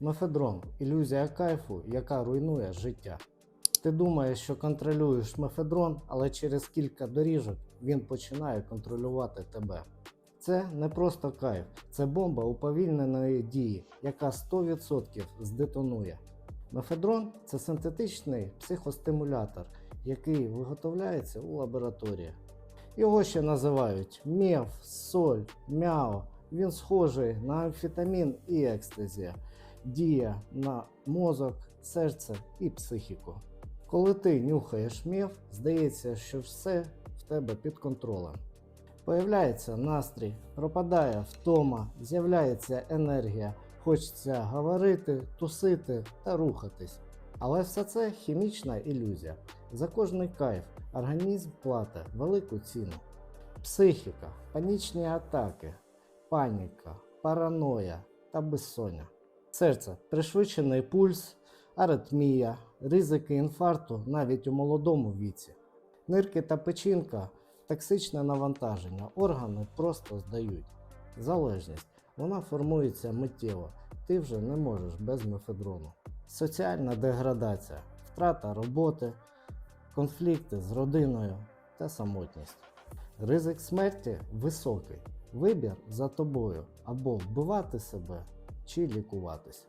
Мефедрон ілюзія кайфу, яка руйнує життя. Ти думаєш, що контролюєш мефедрон, але через кілька доріжок він починає контролювати тебе. Це не просто кайф, це бомба уповільненої дії, яка 100% здетонує. Мефедрон це синтетичний психостимулятор, який виготовляється у лабораторії. Його ще називають меф, соль, мяо. Він схожий на амфетамін і екстазі, діє на мозок, серце і психіку. Коли ти нюхаєш меф, здається, що все в тебе під контролем. Появляється настрій, пропадає втома, з'являється енергія, хочеться говорити, тусити та рухатись. Але все це хімічна ілюзія. За кожний кайф організм платить велику ціну. Психіка, панічні атаки, паніка, параноя та безсоння. Серце, пришвидшений пульс, аритмія, ризики інфаркту навіть у молодому віці. Нирки та печінка токсичне навантаження, органи просто здають. Залежність. Вона формується миттєво. Ти вже не можеш без мефедрону. Соціальна деградація, втрата роботи, конфлікти з родиною та самотність. Ризик смерті високий. Вибір за тобою або вбивати себе чи лікуватись.